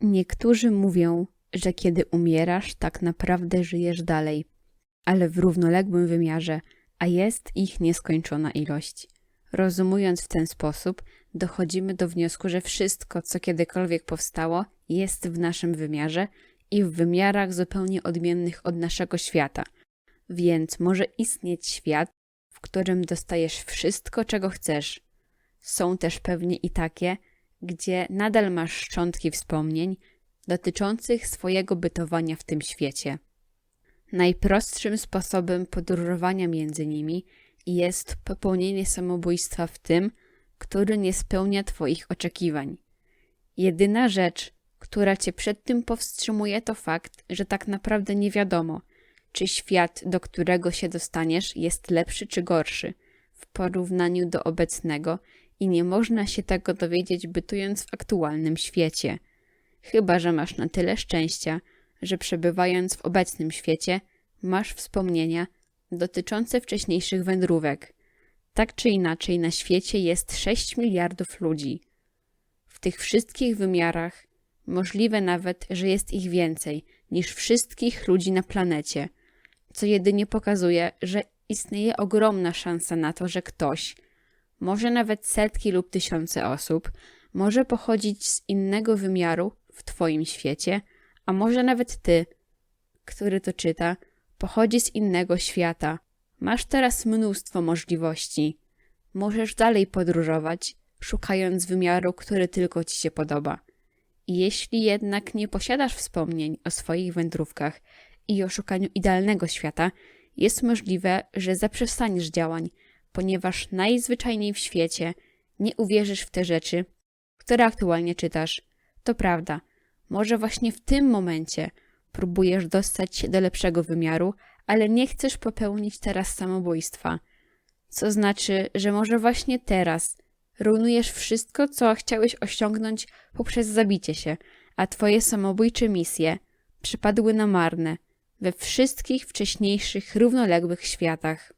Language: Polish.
Niektórzy mówią, że kiedy umierasz, tak naprawdę żyjesz dalej, ale w równoległym wymiarze, a jest ich nieskończona ilość. Rozumując w ten sposób, dochodzimy do wniosku, że wszystko, co kiedykolwiek powstało, jest w naszym wymiarze i w wymiarach zupełnie odmiennych od naszego świata. Więc może istnieć świat, w którym dostajesz wszystko, czego chcesz. Są też pewnie i takie, gdzie nadal masz szczątki wspomnień dotyczących swojego bytowania w tym świecie. Najprostszym sposobem podróżowania między nimi jest popełnienie samobójstwa w tym, który nie spełnia Twoich oczekiwań. Jedyna rzecz, która Cię przed tym powstrzymuje, to fakt, że tak naprawdę nie wiadomo, czy świat, do którego się dostaniesz, jest lepszy czy gorszy w porównaniu do obecnego i nie można się tego dowiedzieć bytując w aktualnym świecie. Chyba, że masz na tyle szczęścia, że przebywając w obecnym świecie, masz wspomnienia dotyczące wcześniejszych wędrówek. Tak czy inaczej, na świecie jest 6 miliardów ludzi. W tych wszystkich wymiarach możliwe nawet, że jest ich więcej niż wszystkich ludzi na planecie, co jedynie pokazuje, że istnieje ogromna szansa na to, że ktoś, może nawet setki lub tysiące osób, może pochodzić z innego wymiaru w Twoim świecie, a może nawet Ty, który to czyta, pochodzi z innego świata. Masz teraz mnóstwo możliwości. Możesz dalej podróżować, szukając wymiaru, który tylko Ci się podoba. Jeśli jednak nie posiadasz wspomnień o swoich wędrówkach i o szukaniu idealnego świata, jest możliwe, że zaprzestaniesz działań, ponieważ najzwyczajniej w świecie nie uwierzysz w te rzeczy, które aktualnie czytasz. To prawda, może właśnie w tym momencie próbujesz dostać się do lepszego wymiaru, ale nie chcesz popełnić teraz samobójstwa. Co znaczy, że może właśnie teraz rujnujesz wszystko, co chciałeś osiągnąć poprzez zabicie się, a twoje samobójcze misje przypadły na marne we wszystkich wcześniejszych równoległych światach.